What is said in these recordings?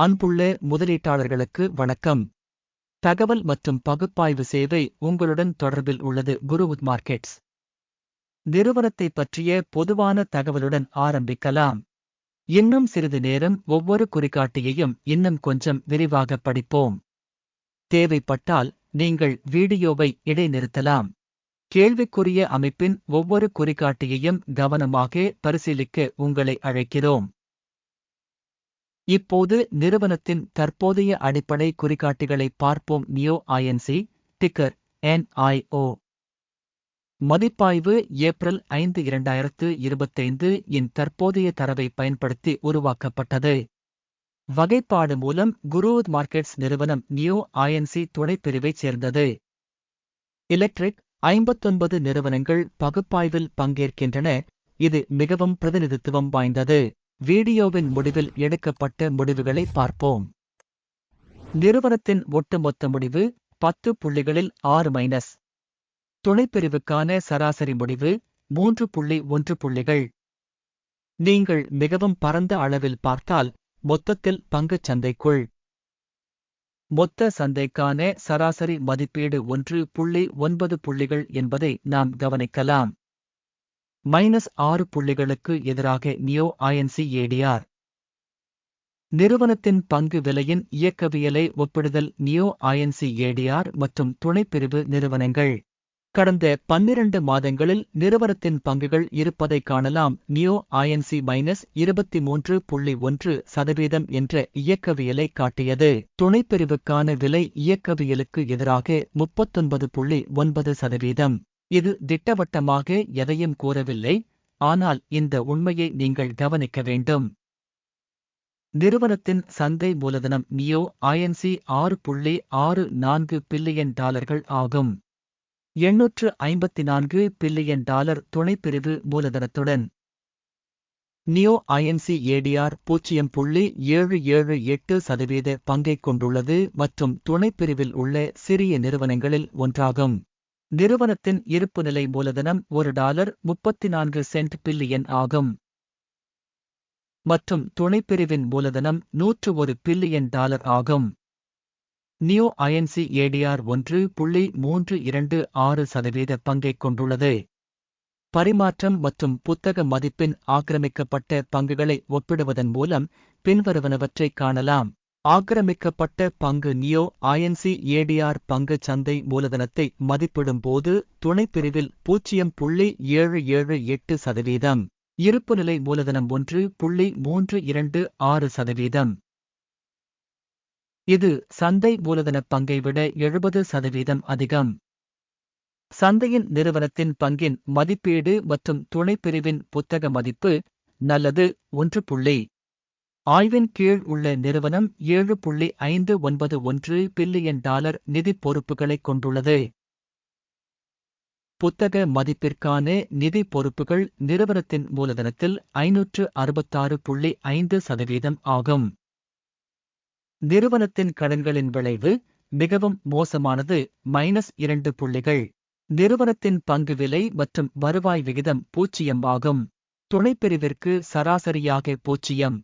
அன்புள்ள முதலீட்டாளர்களுக்கு வணக்கம். தகவல் மற்றும் பகுப்பாய்வு சேவை உங்களுடன் தொடர்பில் உள்ளது குருவுத் மார்க்கெட்ஸ். நிறுவனத்தை பற்றிய பொதுவான தகவலுடன் ஆரம்பிக்கலாம். இன்னும் சிறிது நேரம் ஒவ்வொரு குறிகாட்டியையும் இன்னும் கொஞ்சம் விரிவாக படிப்போம். தேவைப்பட்டால் நீங்கள் வீடியோவை இடைநிறுத்தலாம். கேள்விக்குரிய அமைப்பின் ஒவ்வொரு குறிகாட்டியையும் கவனமாக பரிசீலிக்க உங்களை அழைக்கிறோம். இப்போது நிறுவனத்தின் தற்போதைய அடிப்படை குறிகாட்டிகளை பார்ப்போம். நியோ ஐஎன்சி டிக்கர் என்ஐஓ மதிப்பாய்வு ஏப்ரல் ஐந்து இரண்டாயிரத்து இருபத்தைந்து இன் தற்போதைய தரவை பயன்படுத்தி உருவாக்கப்பட்டது. வகைப்பாடு மூலம் குரூத் மார்க்கெட்ஸ் நிறுவனம் நியூ ஐஎன்சி துணைப்பிரிவைச் சேர்ந்தது. எலக்ட்ரிக் ஐம்பத்தொன்பது நிறுவனங்கள் பகுப்பாய்வில் பங்கேற்கின்றன. இது மிகவும் பிரதிநிதித்துவம் வாய்ந்தது. வீடியோவின் முடிவில் எடுக்கப்பட்ட முடிவுகளை பார்ப்போம். நிறுவனத்தின் ஒட்டுமொத்த முடிவு பத்து புள்ளிகளில் ஆறு மைனஸ். துணைப்பிரிவுக்கான சராசரி முடிவு மூன்று புள்ளி ஒன்று புள்ளிகள். நீங்கள் மிகவும் பரந்த அளவில் பார்த்தால் மொத்தத்தில் பங்குச் சந்தைக்குள். மொத்த சந்தைக்கான சராசரி மதிப்பீடு ஒன்று புள்ளி ஒன்பது புள்ளிகள் என்பதை நாம் கவனிக்கலாம். மைனஸ் ஆறு புள்ளிகளுக்கு எதிராக நியோ ஐஎன்சி ஏடிஆர் நிறுவனத்தின் பங்கு விலையின் இயக்கவியலை ஒப்பிடுதல் நியோ ஐஎன்சி ஏடிஆர் மற்றும் துணைப்பிரிவு நிறுவனங்கள். கடந்த பன்னிரண்டு மாதங்களில் நிறுவனத்தின் பங்குகள் இருப்பதை காணலாம். நியோ ஐஎன்சி மைனஸ் இருபத்தி மூன்று புள்ளி ஒன்று சதவீதம் என்ற இயக்கவியலை காட்டியது. துணைப்பிரிவுக்கான விலை இயக்கவியலுக்கு எதிராக முப்பத்தொன்பது புள்ளி ஒன்பது சதவீதம். இது திட்டவட்டமாக எதையும் கூறவில்லை ஆனால் இந்த உண்மையை நீங்கள் கவனிக்க வேண்டும். நிறுவனத்தின் சந்தை மூலதனம் நியோ ஐஎன்சி ஆறு புள்ளி ஆறு நான்கு பில்லியன் டாலர்கள் ஆகும். எண்ணூற்று ஐம்பத்தி நான்கு பில்லியன் டாலர் துணைப்பிரிவு மூலதனத்துடன். நியோ ஐஎன்சி ஏடிஆர் பூஜ்ஜியம் புள்ளி ஏழு ஏழு எட்டு சதவீத பங்கைக் கொண்டுள்ளது மற்றும் துணைப்பிரிவில் உள்ள சிறிய நிறுவனங்களில் ஒன்றாகும். நிறுவனத்தின் இருப்புநிலை மூலதனம் ஒரு டாலர் முப்பத்தி நான்கு சென்ட் பில்லியன் ஆகும். மற்றும் துணைப்பிரிவின் மூலதனம் நூற்று ஒரு பில்லியன் டாலர் ஆகும். நியூ ஐஎன்சி ஏடிஆர் ஒன்று புள்ளி மூன்று இரண்டு ஆறு சதவீத பங்கைக் கொண்டுள்ளது. பரிமாற்றம் மற்றும் புத்தக மதிப்பின் ஆக்கிரமிக்கப்பட்ட பங்குகளை ஒப்பிடுவதன் மூலம் பின்வருவனவற்றைக் காணலாம். ஆக்கிரமிக்கப்பட்ட பங்கு நியோ ஐஎன்சி ஏடிஆர் பங்கு சந்தை மூலதனத்தை மதிப்பிடும்போது துணைப்பிரிவில் பூஜ்ஜியம் புள்ளி ஏழு ஏழு எட்டு சதவீதம் இருப்புநிலை மூலதனம் ஒன்று புள்ளி மூன்று இரண்டு ஆறு சதவீதம். இது சந்தை மூலதன பங்கை விட எழுபது சதவீதம் அதிகம். சந்தையின் நிறுவனத்தின் பங்கின் மதிப்பீடு மற்றும் துணைப்பிரிவின் புத்தக மதிப்பு நல்லது ஒன்று புள்ளி ஆய்வின் கீழ் உள்ள நிறுவனம் ஏழு புள்ளி ஐந்து ஒன்பது ஒன்று பில்லியன் டாலர் நிதி பொறுப்புகளைக் கொண்டுள்ளது. புத்தக மதிப்பிற்கான நிதி பொறுப்புகள் நிறுவனத்தின் மூலதனத்தில் ஐநூற்று அறுபத்தாறு புள்ளி ஐந்து சதவீதம் ஆகும். நிறுவனத்தின் கடன்களின் விளைவு மிகவும் மோசமானது மைனஸ் இரண்டு புள்ளிகள். நிறுவனத்தின் பங்கு விலை மற்றும் வருவாய் விகிதம் பூச்சியம் ஆகும். துணைப்பிரிவிற்கு சராசரியாக பூச்சியம்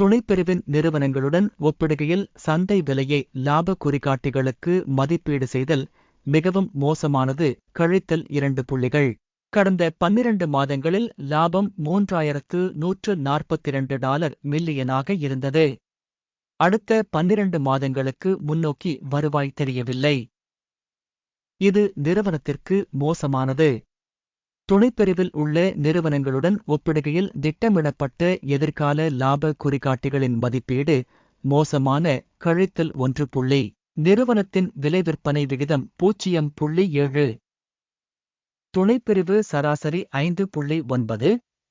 துணைப்பிரிவின் நிறுவனங்களுடன் ஒப்பிடுகையில் சந்தை விலையை லாப குறிகாட்டிகளுக்கு மதிப்பீடு செய்தல் மிகவும் மோசமானது. கழித்தல் இரண்டு புள்ளிகள். கடந்த பன்னிரண்டு மாதங்களில் லாபம் மூன்றாயிரத்து நூற்று நாற்பத்திரண்டு டாலர் மில்லியனாக இருந்தது. அடுத்த பன்னிரண்டு மாதங்களுக்கு முன்னோக்கி வருவாய் தெரியவில்லை. இது நிறுவனத்திற்கு மோசமானது. துணைப்பிரிவில் உள்ள நிறுவனங்களுடன் ஒப்பிடுகையில் திட்டமிடப்பட்ட எதிர்கால லாப குறிகாட்டிகளின் மதிப்பீடு மோசமான கழித்தல் ஒன்று புள்ளி. நிறுவனத்தின் விலை விற்பனை விகிதம் பூஜ்ஜியம் புள்ளி ஏழு. துணைப்பிரிவு சராசரி ஐந்து புள்ளி ஒன்பது.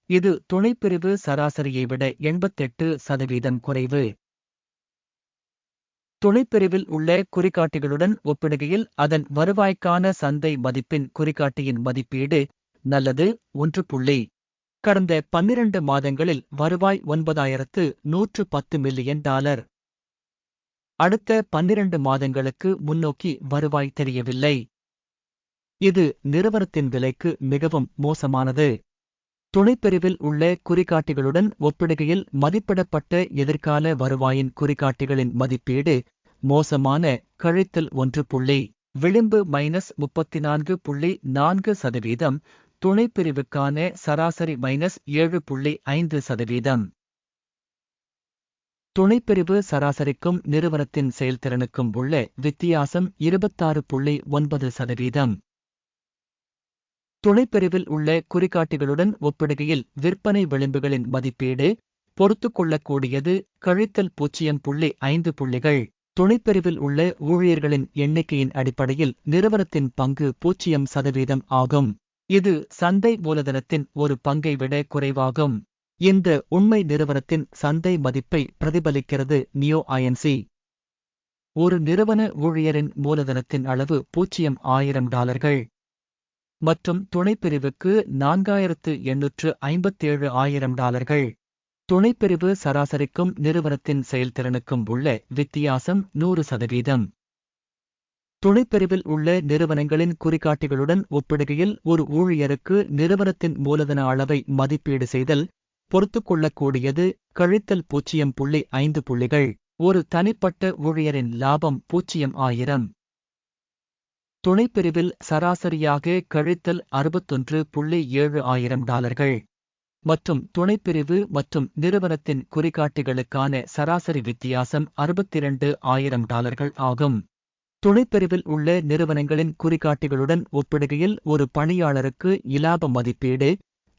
இது துணைப்பிரிவு சராசரியை விட எண்பத்தெட்டு சதவீதம் குறைவு. துணைப்பிரிவில் உள்ள குறிகாட்டிகளுடன் ஒப்பிடுகையில் அதன் வருவாய்க்கான சந்தை மதிப்பின் குறிகாட்டியின் மதிப்பீடு நல்லது ஒன்று புள்ளி. கடந்த பன்னிரண்டு மாதங்களில் வருவாய் ஒன்பதாயிரத்து நூற்று பத்து மில்லியன் டாலர். அடுத்த பன்னிரண்டு மாதங்களுக்கு முன்னோக்கி வருவாய் தெரியவில்லை. இது நிறுவனத்தின் விலைக்கு மிகவும் மோசமானது. துணைப்பிரிவில் உள்ள குறிகாட்டிகளுடன் ஒப்பிடுகையில் மதிப்பிடப்பட்ட எதிர்கால வருவாயின் குறிகாட்டிகளின் மதிப்பீடு மோசமான கழித்தல் ஒன்று புள்ளி. விளிம்பு மைனஸ் முப்பத்தி நான்கு புள்ளி நான்கு சதவீதம் துணைப்பிரிவுக்கான சராசரி மைனஸ் ஏழு புள்ளி ஐந்து சதவீதம். துணைப்பிரிவு சராசரிக்கும் நிறுவனத்தின் செயல்திறனுக்கும் உள்ள வித்தியாசம் இருபத்தாறு புள்ளி ஒன்பது சதவீதம். துணைப்பிரிவில் உள்ள குறிகாட்டிகளுடன் ஒப்பிடுகையில் விற்பனை விளிம்புகளின் மதிப்பீடு பொறுத்துக்கொள்ளக்கூடியது கழித்தல் பூஜ்ஜியம் புள்ளி ஐந்து புள்ளிகள். துணைப்பிரிவில் உள்ள ஊழியர்களின் எண்ணிக்கையின் அடிப்படையில் நிறுவனத்தின் பங்கு பூஜ்ஜியம் சதவீதம் ஆகும். இது சந்தை மூலதனத்தின் ஒரு பங்கை விட குறைவாகும். இந்த உண்மை நிறுவனத்தின் சந்தை மதிப்பை பிரதிபலிக்கிறது நியோ ஐஎன்சி. ஒரு நிறுவன ஊழியரின் மூலதனத்தின் அளவு பூஜ்ஜியம் ஆயிரம் டாலர்கள். மற்றும் துணைப்பிரிவுக்கு நான்காயிரத்து எண்ணூற்று ஐம்பத்தேழு ஆயிரம் டாலர்கள். துணைப்பிரிவு சராசரிக்கும் நிறுவனத்தின் செயல்திறனுக்கும் உள்ள வித்தியாசம் நூறு சதவீதம். துணைப்பிரிவில் உள்ள நிறுவனங்களின் குறிகாட்டிகளுடன் ஒப்பிடுகையில் ஒரு ஊழியருக்கு நிறுவனத்தின் மூலதன அளவை மதிப்பீடு செய்தல் பொறுத்துக்கொள்ளக்கூடியது கழித்தல் பூஜ்ஜியம் புள்ளி ஐந்து புள்ளிகள். ஒரு தனிப்பட்ட ஊழியரின் லாபம் பூஜ்ஜியம் ஆயிரம். துணைப்பிரிவில் சராசரியாக கழித்தல் அறுபத்தொன்று புள்ளி ஏழு ஆயிரம் டாலர்கள். மற்றும் துணைப்பிரிவு மற்றும் நிறுவனத்தின் குறிகாட்டிகளுக்கான சராசரி வித்தியாசம் அறுபத்திரண்டு ஆயிரம் டாலர்கள் ஆகும். துணைப்பிரிவில் உள்ள நிறுவனங்களின் குறிகாட்டிகளுடன் ஒப்பிடுகையில் ஒரு பணியாளருக்கு இலாப மதிப்பீடு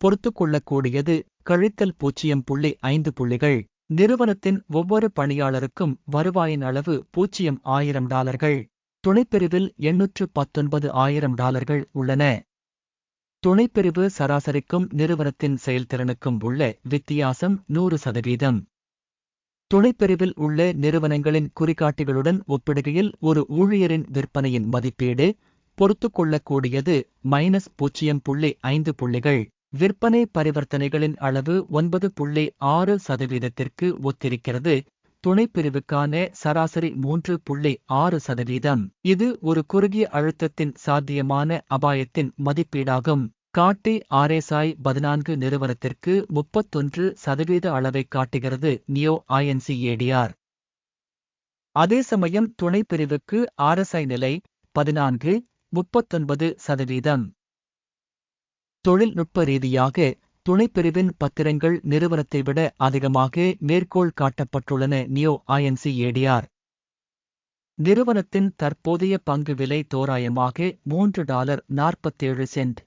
பொறுத்துக்கொள்ளக்கூடியது கழித்தல் பூஜ்ஜியம் புள்ளி ஐந்து புள்ளிகள். நிறுவனத்தின் ஒவ்வொரு பணியாளருக்கும் வருவாயின் அளவு பூஜ்ஜியம் ஆயிரம் டாலர்கள். துணைப்பிரிவில் எண்ணூற்று பத்தொன்பது ஆயிரம் டாலர்கள் உள்ளன. துணைப்பிரிவு சராசரிக்கும் நிறுவனத்தின் செயல்திறனுக்கும் உள்ள வித்தியாசம் நூறு சதவீதம். துணைப்பிரிவில் உள்ள நிறுவனங்களின் குறிகாட்டிகளுடன் ஒப்பிடுகையில் ஒரு ஊழியரின் விற்பனையின் மதிப்பீடு பொறுத்துக்கொள்ளக்கூடியது மைனஸ் பூஜ்ஜியம் புள்ளி ஐந்து புள்ளிகள். விற்பனை பரிவர்த்தனைகளின் அளவு ஒன்பது புள்ளி ஆறு சதவீதத்திற்கு ஒத்திருக்கிறது. துணைப்பிரிவுக்கான சராசரி மூன்று புள்ளி ஆறு சதவீதம். இது ஒரு குறுகிய அழுத்தத்தின் சாத்தியமான அபாயத்தின் மதிப்பீடாகும். காட்டி ஆர்எஸ்ஐ பதினான்கு நிறுவனத்திற்கு முப்பத்தொன்று சதவீத அளவை காட்டுகிறது நியோ ஐஎன்சிஏடிஆர். அதே சமயம் துணைப்பிரிவுக்கு ஆர்எஸ்ஐ நிலை பதினான்கு முப்பத்தொன்பது சதவீதம். தொழில்நுட்ப ரீதியாக துணைப்பிரிவின் பத்திரங்கள் நிறுவனத்தை விட அதிகமாக மேற்கோள் காட்டப்பட்டுள்ளன நியோ ஐஎன்சிஏடிஆர். நிறுவனத்தின் தற்போதைய பங்கு விலை தோராயமாக மூன்று டாலர் நாற்பத்தேழு சென்ட்.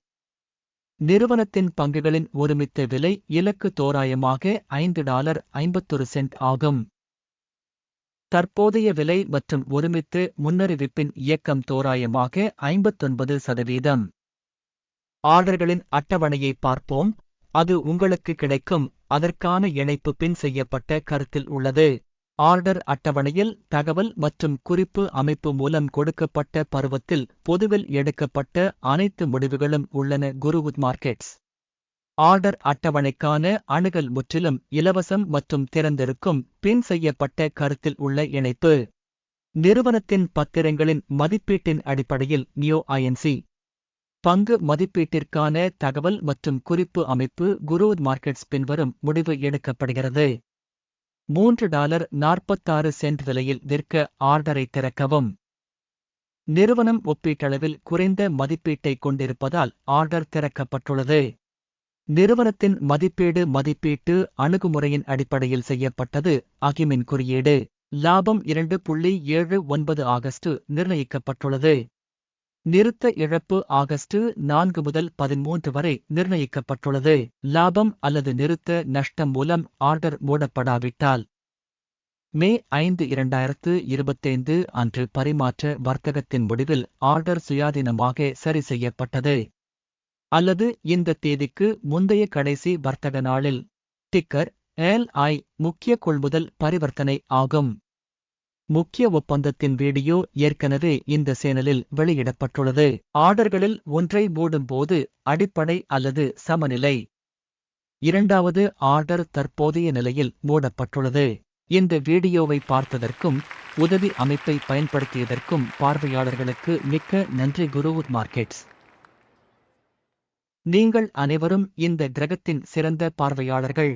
நிறுவனத்தின் பங்குகளின் ஒருமித்த விலை இலக்கு தோராயமாக ஐந்து டாலர் ஐம்பத்தொரு சென்ட் ஆகும். தற்போதைய விலை மற்றும் ஒருமித்து முன்னறிவிப்பின் இயக்கம் தோராயமாக ஐம்பத்தொன்பது சதவீதம். ஆர்டர்களின் அட்டவணையை பார்ப்போம். அது உங்களுக்கு கிடைக்கும். அதற்கான இணைப்பு பின் செய்யப்பட்ட கருத்தில் உள்ளது. ஆர்டர் அட்டவணையில் தகவல் மற்றும் குறிப்பு அமைப்பு மூலம் கொடுக்கப்பட்ட பருவத்தில் பொதுவில் எடுக்கப்பட்ட அனைத்து முடிவுகளும் உள்ளன குருவுத் மார்க்கெட்ஸ். ஆர்டர் அட்டவணைக்கான அணுகல் முற்றிலும் இலவசம் மற்றும் திறந்திருக்கும் பின் செய்யப்பட்ட கருத்தில் உள்ள இணைப்பு. நிறுவனத்தின் பத்திரங்களின் மதிப்பீட்டின் அடிப்படையில் நியோ ஐஎன்சி பங்கு மதிப்பீட்டிற்கான தகவல் மற்றும் குறிப்பு அமைப்பு குருவுத் மார்க்கெட்ஸ் பின்வரும் முடிவு எடுக்கப்படுகிறது. மூன்று டாலர் நாற்பத்தாறு சென்ட் விலையில் விற்க ஆர்டரை திறக்கவும். நிறுவனம் ஒப்பீட்டளவில் குறைந்த மதிப்பீட்டை கொண்டிருப்பதால் ஆர்டர் திறக்கப்பட்டுள்ளது. நிறுவனத்தின் மதிப்பீடு மதிப்பீட்டு அணுகுமுறையின் அடிப்படையில் செய்யப்பட்டது. அகிமின் குறியீடு லாபம் இரண்டு புள்ளி ஏழு ஒன்பது ஆகஸ்ட் நிர்ணயிக்கப்பட்டுள்ளது. நிறுத்த இழப்பு ஆகஸ்ட் நான்கு முதல் பதிமூன்று வரை நிர்ணயிக்கப்பட்டுள்ளது. லாபம் அல்லது நிறுத்த நஷ்டம் மூலம் ஆர்டர் மூடப்படாவிட்டால் மே ஐந்து இரண்டாயிரத்து இருபத்தைந்து அன்று பரிமாற்ற வர்த்தகத்தின் முடிவில் ஆர்டர் சுயாதீனமாக சரி செய்யப்பட்டது. அல்லது இந்த தேதிக்கு முந்தைய கடைசி வர்த்தக நாளில் டிக்கர் எல் ஐ முக்கிய கொள்முதல் பரிவர்த்தனை ஆகும். முக்கிய ஒப்பந்தத்தின் வீடியோ ஏற்கனவே இந்த சேனலில் வெளியிடப்பட்டுள்ளது. ஆர்டர்களில் ஒன்றை மூடும்போது அடிப்படை அல்லது சமநிலை. இரண்டாவது ஆர்டர் தற்போதைய நிலையில் மூடப்பட்டுள்ளது. இந்த வீடியோவை பார்த்ததற்கும் உதவி அமைப்பை பயன்படுத்தியதற்கும் பார்வையாளர்களுக்கு மிக்க நன்றி குருவுத் மார்க்கெட்ஸ். நீங்கள் அனைவரும் இந்த கிரகத்தின் சிறந்த பார்வையாளர்கள்.